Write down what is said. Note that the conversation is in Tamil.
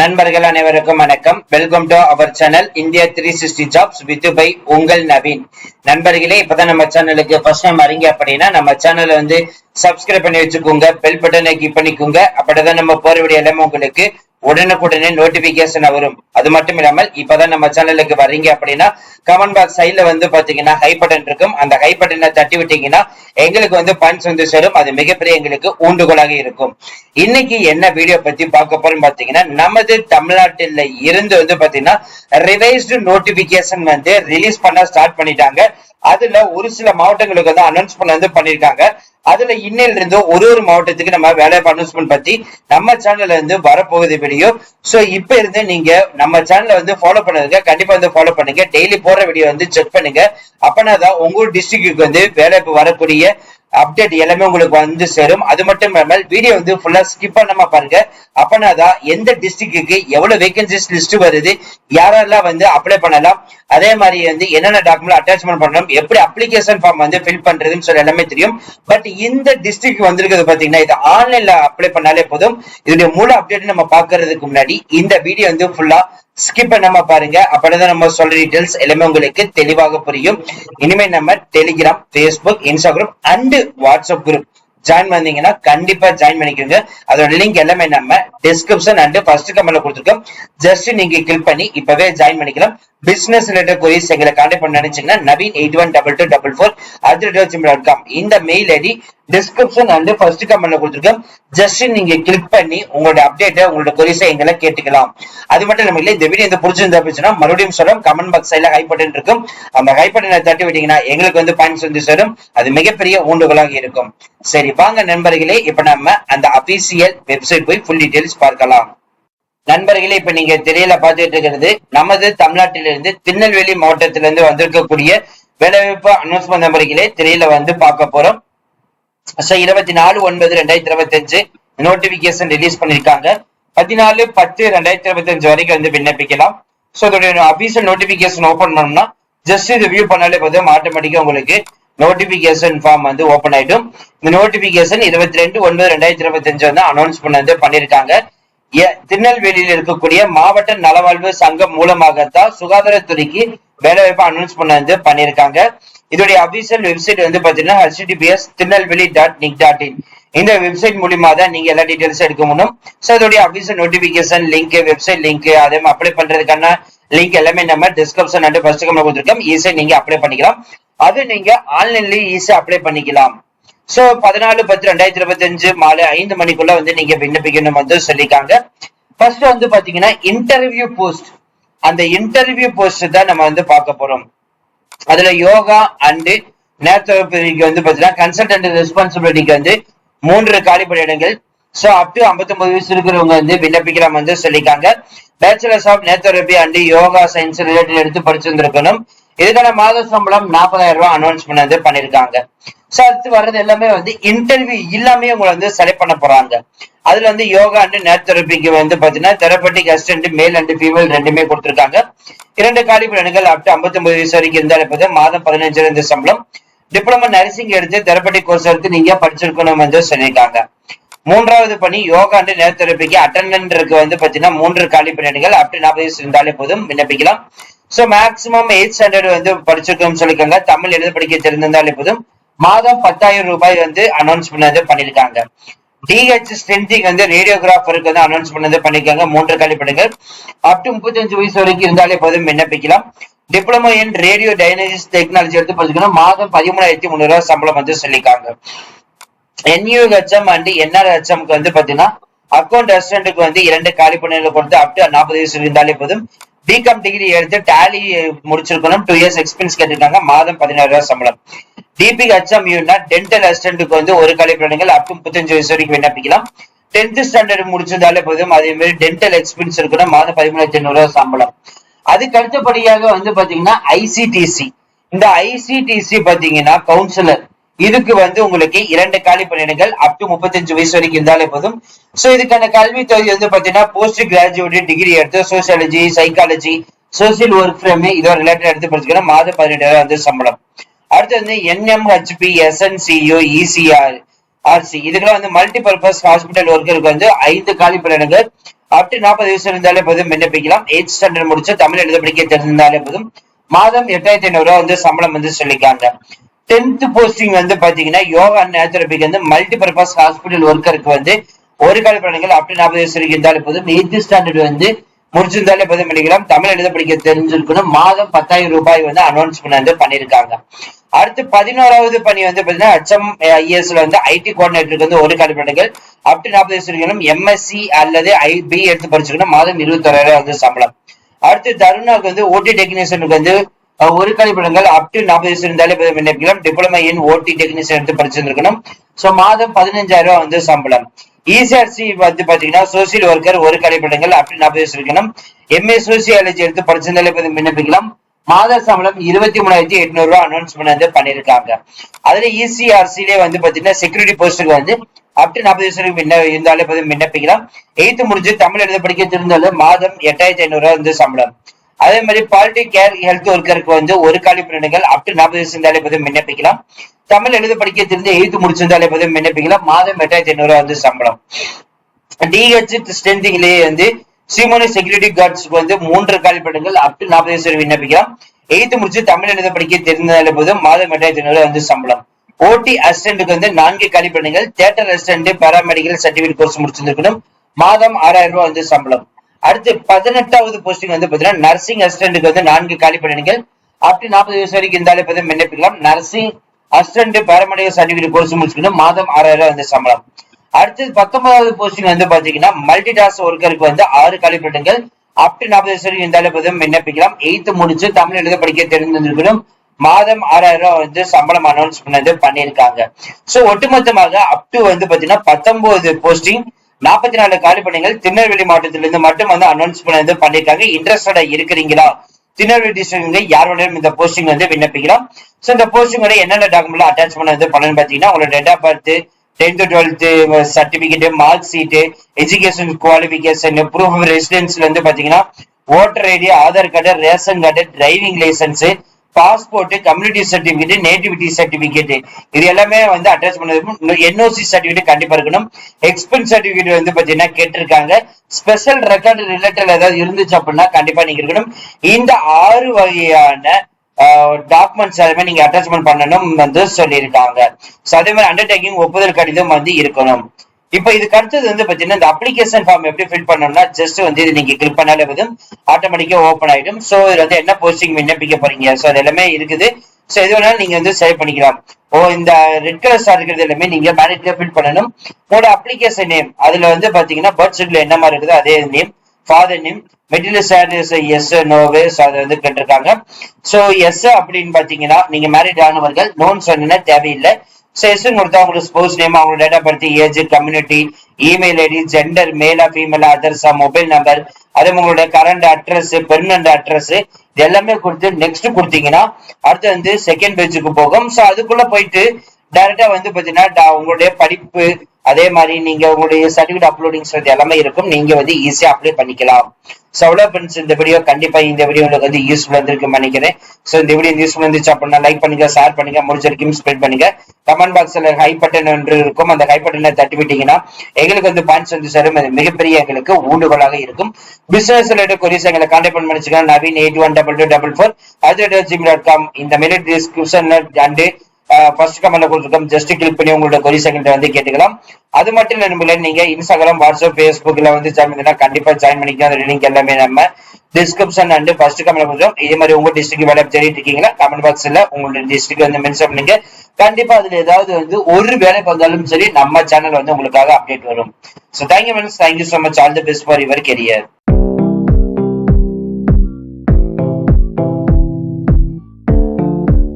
நண்பர்கள் அனைவருக்கும் வணக்கம். Welcome to our channel India three sixty jobs with by உங்கள் நவீன். நண்பர்களே இப்பதான் நம்ம சேனலுக்கு ஃபர்ஸ்ட் டைம் அறிங்க அப்படின்னா நம்ம சேனலை வந்து சப்ஸ்கிரைப் பண்ணி வச்சுக்கோங்க பெல் பட்டனை கிளிக் பண்ணிக்கோங்க. அப்படிதான் நம்ம போற வீடியோ எல்லாமே உங்களுக்கு உடனுக்குடனே நோட்டிபிகேஷன் வரும். அது மட்டும் இல்லாமல் இப்பதான் நம்ம சேனலுக்கு வர்றீங்க அப்படின்னா கமெண்ட் பாக்ஸ் சைட்ல வந்து பாத்தீங்கன்னா ஹை பட்டன் இருக்கும். அந்த ஹை பட்டனை தட்டி விட்டீங்கன்னா எங்களுக்கு வந்து பண்ஸ் வந்து சேரும். அது மிகப்பெரிய எங்களுக்கு ஊண்டுகோலாக இருக்கும். இன்னைக்கு என்ன வீடியோ பத்தி பார்க்க போறோம் பாத்தீங்கன்னா நமது தமிழ்நாட்டில் இருந்து வந்து பாத்தீங்கன்னா ரிவைஸ்டு நோட்டிபிகேஷன் வந்து ரிலீஸ் பண்ண ஸ்டார்ட் பண்ணிட்டாங்க. அதுல ஒரு சில மாவட்டங்களுக்கு வந்து அனௌன்ஸ் பண்ண வந்து பண்ணிருக்காங்க. அதுல இன்னையில இருந்து ஒரு ஒரு மாவட்டத்துக்கு நம்ம வேலை அனௌன்ஸ்மெண்ட் பத்தி நம்ம சேனல்ல இருந்து வரப்போகுது வீடியோ சோ இப்ப இருந்து நீங்க நம்ம சேனல்ல வந்து ஃபாலோ பண்ணதுக்கு கண்டிப்பா வந்து ஃபாலோ பண்ணுங்க. டெய்லி போற வீடியோ வந்து செக் பண்ணுங்க. அப்பனா தான் உங்க டிஸ்ட்ரிக்ட்டுக்கு வந்து வேலை வரக்கூடிய அப்டேட் எல்லாமே உங்களுக்கு வந்து சேரும். அது மட்டும் இல்லாமல் வீடியோ வந்து ஃபுல்லா ஸ்கிப் பண்ணாம பாருங்க. அப்பனா தான் எந்த டிஸ்ட்ரிக்ட்டுக்கு எவ்வளவு வேகன்சிஸ் லிஸ்ட் வருது யாரெல்லாம் வந்து அப்ளை பண்ணலாம் அதே மாதிரி வந்து என்னென்ன டாக்குமெண்ட் அட்டாச்மெண்ட் பண்ணணும் எப்படி அப்ளிகேஷன் ஃபார்ம் வந்து ஃபில் பண்றதுன்னு சொல்லி எல்லாமே தெரியும். பட் இந்த டிஸ்ட்ரிக்ட் வந்திருக்கிறது பாத்தீங்கன்னா இது ஆன்லைன்ல அப்ளை பண்ணாலே போதும். இதோட முழு அப்டேட் நம்ம பாக்குறதுக்கு முன்னாடி இந்த வீடியோ வந்து ஃபுல்லா ஸ்கிப் பண்ணாம பாருங்க. அப்பதான் நம்ம சொல்ற டீடைல்ஸ் எல்லாமே உங்களுக்கு தெளிவாக புரியும். இனிமே நம்ம Telegram Facebook Instagram and WhatsApp group join பண்ணீங்கன்னா கண்டிப்பா ஜாயின் பண்ணிக்கோங்க. அதோட லிங்க் எல்லாமே நம்ம டிஸ்கிரிப்ஷன் அண்ட் ஃபர்ஸ்ட் கமெண்ட்ல கொடுத்துருக்கோம். ஜஸ்ட் நீங்க கிளிக் பண்ணி இப்பவே ஜாயின் பண்ணிக்கலாம். பிசினஸ் ரிலேட்டட் கொரிஸ் எங்களை கான்டாக்ட் பண்ண நினைச்சீங்கன்னா Naveen eight one double two double four dot com இந்த mail ID description and first கமெண்ட்ல கொடுத்துருக்கேன். ஜஸ்ட் நீங்க கிளிக் பண்ணி உங்களோட அப்டேட்டை உங்களோட கொரிஸை எங்களை கேட்டுக்கலாம். அது மட்டும் நம்ம இல்ல இந்த வீடியோ இந்த பிடிச்சிருந்தா போச்சுன்னா மறுபடியும் சொல்றோம் கமெண்ட் பாக்ஸ் சைட்ல ஹை பட்டன் இருக்கும். அந்த ஹை பட்டனை தட்டி விட்டீங்கன்னா எங்களுக்கு வந்து பாயிண்ட்ஸ் வந்து சேரும். அது மிகப்பெரிய ஊண்டுகோலாக இருக்கும். சரி வாங்க நண்பர்களே இப்ப நம்ம அந்த அபிசியல் வெப்சைட் போய் ஃபுல் டீடைல்ஸ் பார்க்கலாம். நண்பர்களே இப்ப நீங்க திரையில பார்த்துட்டு இருக்கிறது நமது தமிழ்நாட்டிலிருந்து திருநெல்வேலி மாவட்டத்திலிருந்து வந்திருக்கக்கூடிய வேலைவாய்ப்பு அனௌன்ஸ்மெண்ட் நம்பர்களே திரையில வந்து பார்க்க போறோம். இருபத்தி நாலு ஒன்பது ரெண்டாயிரத்தி இருபத்தி அஞ்சு நோட்டிபிகேஷன் ரிலீஸ் பண்ணிருக்காங்க. பதினாலு பத்து ரெண்டாயிரத்தி இருபத்தி அஞ்சு வரைக்கும் வந்து விண்ணப்பிக்கலாம். ஸோ இதோட அபிஷியல் நோட்டிபிகேஷன் ஓபன் பண்ணோம்னா ஜஸ்ட் இது வியூ பண்ணாலே போதும். ஆட்டோமேட்டிக்கா உங்களுக்கு நோட்டிபிகேஷன் ஃபார்ம் வந்து ஓபன் ஆயிடும். இந்த நோட்டிபிகேஷன் இருபத்தி ரெண்டு ஒன்பது ரெண்டாயிரத்தி இருபத்தி அஞ்சு வந்து அனௌன்ஸ் பண்ண வந்து பண்ணிருக்காங்க. திருநெல்வேலியில் இருக்கக்கூடிய மாவட்ட நலவாழ்வு சங்கம் மூலமாகத்தான் சுகாதாரத்துறைக்கு வேலைவாய்ப்பு அனௌன்ஸ் பண்ண வந்து பண்ணிருக்காங்க. இதோடைய அபிஷியல் வெப்சைட் வந்து பாத்தீங்கன்னா https Tirunelveli dot nic dot in இந்த வெப்சைட் மூலியமா தான் நீங்க எல்லா டீடைல்ஸும் எடுக்க முடியும். ஸோ இதோடைய official notification link website link அதே அப்ளை பண்றதுக்கான லிங்க் எல்லாமே நம்ம டிஸ்கிரிப்ஷன் அண்ட் ஃபர்ஸ்ட் கமெண்ட் கொடுத்துருக்கோம். ஈஸியாக நீங்க அப்ளை பண்ணிக்கலாம். அது நீங்க ஆன்லைன்லயே ஈஸியாக அப்ளை பண்ணிக்கலாம். சோ பதினாலு பத்து ரெண்டாயிரத்தி இருபத்தி அஞ்சு மாலை ஐந்து மணிக்குள்ள வந்து நீங்க விண்ணப்பிக்கணும் வந்து சொல்லியிருக்காங்க. ஃபர்ஸ்ட் வந்து பாத்தீங்கன்னா இன்டர்வியூ போஸ்ட் அந்த இன்டர்வியூ போஸ்ட் தான் நம்ம வந்து பார்க்க போறோம். அதுல யோகா அண்ட் நேச்சுரோபதிக்கு வந்து பாத்தீங்கன்னா கன்சல்டன்ட் ரெஸ்பான்சிபிலிட்டிக்கு வந்து மூன்று காலிப்பட இடங்கள். சோ அப் டு 59 வயசு இருக்கிறவங்க வந்து விண்ணப்பிக்கிற வந்து சொல்லியிருக்காங்க. Bachelors of naturopathy and yoga science related எடுத்து படிச்சிருந்திருக்கணும். இதுக்கான மாத சம்பளம் நாற்பதாயிரம் ரூபாய் அனௌன்ஸ்மெண்ட் வந்து பண்ணிருக்காங்க சோ அடுத்து வர்றது எல்லாமே வந்து இன்டர்வியூ இல்லாமே உங்களை வந்து செலக்ட் பண்ண போறாங்க. அதுல வந்து யோகா அண்ட் நேத்தரபிக்கு வந்து பாத்தீங்கன்னா therapeutic assistant male and female ரெண்டுமே கொடுத்துருக்காங்க. இரண்டு காலி பலன்கள் அப் டு 59 வயசு வரைக்கும் இருந்தால் போதும் மாதம் பதினஞ்சு இருந்து சம்பளம். டிப்ளமோ நர்சிங் எடுத்து தெரப்படி கோர்ஸ் எடுத்து நீங்க படிச்சிருக்கணும் என்று சொல்லியிருக்காங்க மூன்றாவது பணி யோகா அண்ட் நேரத்தெரப்பிக்கு அட்டண்டன்ட்ருக்கு வந்து பாத்தீங்கன்னா மூன்று காலி பணியிடங்கள் அப் டு நாற்பது வயசு இருந்தாலே போதும் விண்ணப்பிக்கலாம். சோ மேக்சிமம் எயிட் ஸ்டாண்டர்ட் வந்து படிச்சிருக்கோம்னு சொல்லியிருக்காங்க. தமிழ் எழுத படிக்க தெரிந்திருந்தாலே போதும். மாதம் பத்தாயிரம் ரூபாய் வந்து அனௌன்ஸ் பண்ணது பண்ணியிருக்காங்க. டிஹெச் ஸ்ட்ரென்த்திங் வந்து ரேடியோகிராஃபருக்கு வந்து அனௌன்ஸ் பண்ணது. பண்ணிருக்காங்க மூன்று கழிப்பிடங்கள் அப் டு முப்பத்தஞ்சு வயசு வரைக்கும் இருந்தாலே போதும். விண்ணப்பிக்கலாம். Diploma in radio diagnosis technology எடுத்து பார்த்துக்கணும். மாதம் பதிமூணாயிரத்தி முந்நூறு ரூபாய் சம்பளம் வந்து சொல்லியிருக்காங்க என்யூஹெச்எம் அண்ட் என்ஆர்ஹெச்எம்க்கு வந்து பாத்தீங்கன்னா அக்கௌண்ட் அசிஸ்டன்ட்டுக்கு வந்து இரண்டு காலி கொடுத்து அப் டு நாற்பது வயசு இருந்தாலே போதும். பிகாம் டிகிரி எடுத்து டேலி முடிச்சிருக்கணும். டூ இயர்ஸ் எக்ஸ்பீரியன்ஸ் கேட்டிருக்காங்க. மாதம் பதினாயிரம் ரூபாய் சம்பளம். டிபி ஹெச்எம் டென்டல் அசிஸ்டன்ட்டுக்கு வந்து ஒரு காலி பணிகள் அப் டு முப்பத்தஞ்சு வயசு வரைக்கும் விண்ணப்பிக்கலாம் டென்த் ஸ்டாண்டர்ட் முடிச்சிருந்தாலே போதும். அதே மாதிரி டென்டல் எக்ஸ்பென்ஸ் இருக்கணும் மாதம் பதிமூணாயிரத்தி ஐநூறு ரூபாய் சம்பளம். அதுக்கு அடுத்தபடியாக வந்து பாத்தீங்கன்னா ஐசிடிசி இந்த ஐசிடிசி பாத்தீங்கன்னா கவுன்சிலர் இதுக்கு வந்து உங்களுக்கு இரண்டு காலி பணியிடங்கள் அப் டு முப்பத்தஞ்சு வயசு வரைக்கும் இருந்தாலே போதும். சோ இதுக்கான கல்வி தொகுதி வந்து பாத்தீங்கன்னா போஸ்ட் கிராஜுவேட் டிகிரி எடுத்து sociology psychology social work frame இதோட ரிலேட்டட் எடுத்து படிச்சுக்கணும் மாதம் பதினெட்டாயிரம் வந்து சம்பளம். அடுத்து வந்து என்எம்ஹெச்பி எஸ்என்சியு இசிஆர் ஆர்சி இதுக்கெல்லாம் வந்து மல்டி பர்பஸ் ஹாஸ்பிட்டல் ஒர்க்கருக்கு வந்து ஐந்து காலி பணியிடங்கள் அப் டு நாற்பது வயசு இருந்தாலே போதும் விண்ணப்பிக்கலாம். எயிட் ஸ்டாண்டர்ட் முடிச்சு தமிழ் எழுத படிக்க தெரிஞ்சிருந்தாலே போதும். மாதம் எட்டாயிரத்தி ஐநூறு ரூபா வந்து சம்பளம் வந்து சொல்லிக்காங்க. டென்த் போஸ்டிங் வந்து பாத்தீங்கன்னா யோகா நேச்சுரோபிக் வந்து மல்டி பர்பஸ் ஹாஸ்பிட்டல் ஒர்க்கருக்கு வந்து ஒரு கால பணிகள் அப் டு நாற்பது வயசு வரைக்கும் இருந்தாலே போதும். எயித்து ஸ்டாண்டர்ட் வந்து முடிச்சிருந்தாலே பதிவு பண்ணிக்கலாம். தமிழ் எழுத படிக்க தெரிஞ்சிருக்கணும். மாதம் பத்தாயிரம் ரூபாய் வந்து அனௌன்ஸ்மெண்ட் வந்து பண்ணிருக்காங்க. அடுத்து பதினோராவது பணி வந்து பாத்தீங்கன்னா ஹெச்எம் ஐஎஸ்ல வந்து ஐடி கோஆர்டினேட்டருக்கு வந்து ஒரு கால அப் டு நாற்பது வயசு எம்எஸ்சி அல்லது ஐபி எடுத்து படிச்சிருக்கணும். மாதம் இருபத்தோராயிரம் வந்து சம்பளம். அடுத்து தருணாவுக்கு வந்து ஓடி டெக்னீஷியனுக்கு வந்து ஒரு கழிப்பிடங்கள் அப் டு நாற்பது வயசு இருந்தாலே போதும் டிப்ளமா இன் ஓடி டெக்னீஷியன் எடுத்து படிச்சிருக்கணும் சோ மாதம் பதினஞ்சாயிரம் ரூபாய் வந்து சம்பளம். இசிஆர்சி வந்து பாத்தீங்கன்னா சோசியல் ஒர்க்கர் ஒரு கலைப்படங்கள் அப் நாற்பது வயசு இருக்கணும் எம்ஏ சோசியாலஜி எடுத்து படிச்சிருந்தாலே போதும் விண்ணப்பிக்கலாம். மாத சம்பளம் இருபத்தி மூணாயிரத்தி எட்நூறு ரூபா அனௌன்ஸ்மெண்ட் வந்து பண்ணிருக்காங்க அதுல இசிஆர்சிலே வந்து பாத்தீங்கன்னா செக்யூரிட்டி போஸ்ட்டுக்கு வந்து அப்டி நாற்பது வயசு விண்ண- இருந்தாலே போதும் விண்ணப்பிக்கலாம். எயித்து முடிஞ்சு தமிழ் எழுத படிக்க தெரிந்தாலும் மாதம் எட்டாயிரத்தி ஐநூறு ரூபா வந்து சம்பளம். அதே மாதிரி பாலிட்டி கேர் ஹெல்த் ஒர்க்கருக்கு வந்து ஒரு காலி பிரிண்டுகள் அப் டு நாற்பது வயசு இருந்தாலே பதிவு விண்ணப்பிக்கலாம். தமிழ் எழுத படிக்க தெரிஞ்சு எழுத்து முடிச்சிருந்தாலே பதிவு விண்ணப்பிக்கலாம். மாதம் எட்டாயிரத்தி ஐநூறு வந்து சம்பளம். டிஹெச் ஸ்ட்ரென்திங்லேயே வந்து சீமோனி செக்யூரிட்டி கார்ட்ஸ்க்கு வந்து மூன்று காலிப்படங்கள் அப் டு நாற்பது வயசு விண்ணப்பிக்கலாம். எயித்து முடிச்சு தமிழ் எழுத படிக்க தெரிந்தாலே போதும் மாதம் எட்டாயிரத்தி ஐநூறு வந்து சம்பளம். ஓடி அசிஸ்டன்ட்டுக்கு வந்து நான்கு காலிப்படங்கள் theatre assistant paramedical certificate course முடிச்சிருந்துருக்கணும். மாதம் ஆறாயிரம் ரூபாய் வந்து சம்பளம். அடுத்து பதினெட்டாவது போஸ்டிங் வந்து பாத்தீங்கன்னா நர்சிங் அசிஸ்டன்ட்டுக்கு வந்து நான்கு காலிப்படங்கள் அப் டு நாற்பது வயசு வரைக்கும் இருந்தாலே போதும் விண்ணப்பிக்கலாம் nursing assistant paramedical certificate course முடிச்சுக்கணும். மாதம் ஆறாயிரம் வந்து சம்பளம். அடுத்தது பத்தொன்பதாவது போஸ்டிங் வந்து பாத்தீங்கன்னா மல்டி டாஸ்க் ஒர்க்கருக்கு வந்து ஆறு காலிப்பட்டங்கள் அப் டு நாற்பது வயசு வரைக்கும் இருந்தாலே போதும் விண்ணப்பிக்கலாம் எயித்து முடிச்சு தமிழ் எழுத படிக்க தெரிந்திருக்கணும் மாதம் ஆறாயிரம் ரூபாய் வந்து சம்பளம் அனௌன்ஸ் பண்ணது பண்ணியிருக்காங்க. சோ ஒட்டுமொத்தமாக அப் டு வந்து பாத்தீங்கன்னா பத்தொன்பது போஸ்டிங் நாற்பத்தி நாலு காலிப்பணிகள் திருநெல்வேலி மாவட்டத்திலிருந்து மட்டும் வந்து அனௌன்ஸ் பண்ணது பண்ணிருக்காங்க இன்ட்ரெஸ்டடா இருக்கிறீங்களா? திருநெல்வேலி டிஸ்ட்ரிக்ட்ல யார் வேணாலும் இந்த போஸ்டிங் வந்து விண்ணப்பிக்கலாம். சோ இந்த போஸ்டிங் என்னென்ன டாக்குமெண்ட் அட்டாச் பண்ணது பண்ணணும்னு பாத்தீங்கன்னா உங்களோட date of birth tenth twelfth certificate mark sheet education qualification proof of ரெசிடென்ஸ்ல இருந்து பாத்தீங்கன்னா voter ID Aadhaar card ration card driving licence passport community certificate nativity certificate இது எல்லாமே வந்து அட்டாச் பண்ணது என்ஓசி சர்டிபிகேட் கண்டிப்பா இருக்கணும். எக்ஸ்பென்ஸ் சர்டிபிகேட் வந்து பாத்தீங்கன்னா கேட்டிருக்காங்க. ஸ்பெஷல் ரெக்கார்டு ரிலேட்டட் ஏதாவது இருந்துச்சு அப்படின்னா கண்டிப்பா நீங்க இருக்கணும். இந்த ஆறு வகையான டாக்குமெண்ட்ஸ் எல்லாமே நீங்க அட்டாச்மெண்ட் பண்ணணும் வந்து சொல்லியிருக்காங்க. ஸோ அதே மாதிரி அண்டர்டேக்கிங் ஒப்புதல் கடிதம் வந்து இருக்கணும். இப்போ இதுக்கு அடுத்தது வந்து பாத்தீங்கன்னா இந்த அப்ளிகேஷன் ஃபார்ம் எப்படி ஃபில் பண்ணணும்னா ஜஸ்ட் வந்து இது நீங்க கிளிக் பண்ணாலே போதும். ஆட்டோமேட்டிக்கா ஓப்பன் ஆயிடும். சோ இது வந்து என்ன போஸ்டிங் விண்ணப்பிக்க போறீங்க? சோ அது எல்லாமே இருக்குது. சோ எது வேணாலும் நீங்க வந்து சேவ் பண்ணிக்கலாம். ஓ இந்த ரெட் கலர் ஸ்டார் இருக்கிறது எல்லாமே நீங்க மேனேஜ்ல ஃபில் பண்ணணும். உங்களோட அப்ளிகேஷன் நேம் அதுல வந்து பாத்தீங்கன்னா பர்த் ஷீட்ல என்ன மாதிரி இருக்குதோ அதே name father name material standards S நோவே அதை வந்து கேட்டிருக்காங்க. சோ எஸ் அப்படின்னு பாத்தீங்கன்னா நீங்க மேரிட் ஆனவர்கள் நோன் சொன்னா தேவையில்லை. ஸோ கொடுத்தா உங்களுக்கு ஸ்போர்ட்ஸ் நேம் அவங்களோட date of birth age community email ID gender மேலா ஃபீமேலா அதர்ஸா மொபைல் நம்பர் அதே உங்களோட கரண்ட் அட்ரஸ் பெர்மனன்ட் அட்ரஸ் இது எல்லாமே கொடுத்து நெக்ஸ்ட் கொடுத்தீங்கன்னா அடுத்து வந்து செகண்ட் பேஜுக்கு போகும். ஸோ அதுக்குள்ள போயிட்டு டைரக்டா வந்து பாத்தீங்கன்னா டா- உங்களுடைய படிப்பு அதே மாதிரி நீங்க உங்களுடைய சர்டிபிகேட் அப்லோடிங்ஸ் எல்லாமே இருக்கும். நீங்க வந்து ஈஸியா அப்ளை பண்ணிக்கலாம். ஸோ அவ்வளோ ஃப்ரெண்ட்ஸ் இந்த வீடியோ கண்டிப்பா இந்த வீடியோ உங்களுக்கு வந்து யூஸ்ஃபுல் இருந்திருக்குன்னு நினைக்கிறேன். ஸோ இந்த வீடியோ யூஸ்ஃபுல் இருந்துச்சு அப்படின்னா லைக் பண்ணுங்க ஷேர் பண்ணுங்க முடிஞ்ச வரைக்கும் ஸ்ப்ரெட் பண்ணுங்க. கமெண்ட் பாக்ஸ்ல ஹை பட்டன் ஒன்று இருக்கும். அந்த ஹை பட்டனை தட்டி விட்டீங்கன்னா எங்களுக்கு வந்து பாயிண்ட்ஸ் வந்து சேரும். அது மிகப்பெரிய எங்களுக்கு ஊண்டுகோலாக இருக்கும். பிசினஸ் ரிலேட்டட் கொரிஸ் எங்களை கான்டாக்ட் பண்ணி வச்சுக்கலாம் Naveen eight one double two double four அது ஜிம் டாட் காம் இந்த மெயில் டிஸ்கிரிப்ஷன் அண்டு ஃபர்ஸ்ட் கமெண்ட்ல கொடுத்துருக்கோம் ஜஸ்ட் கிளிக் பண்ணி உங்களோட கொரி செகண்ட் வந்து கேட்டுக்கலாம். அது மட்டும் இல்ல நண்பர்களே நீங்க இன்ஸ்டாகிராம் வாட்ஸ்அப் ஃபேஸ்புக்ல வந்து ஜாயின் பண்ணினா கண்டிப்பா ஜாயின் பண்ணிக்கலாம். அந்த லிங்க் எல்லாமே நம்ம டிஸ்கிரிப்ஷன் அண்ட் ஃபர்ஸ்ட் கமெண்ட் கொடுத்துரும் இதே மாதிரி உங்க டிஸ்ட்ரிக்ட் வேலை தேடிட்டு இருக்கீங்களா கமெண்ட் பாக்ஸ்ல உங்களோட டிஸ்ட்ரிக்ட் வந்து மென்ஷன் பண்ணுங்க. கண்டிப்பா அதுல ஏதாவது வந்து ஒரு வேலை வந்தாலும் சரி நம்ம சேனல் வந்து உங்களுக்காக அப்டேட் வரும். So thank you friends thank you so much all the best for your career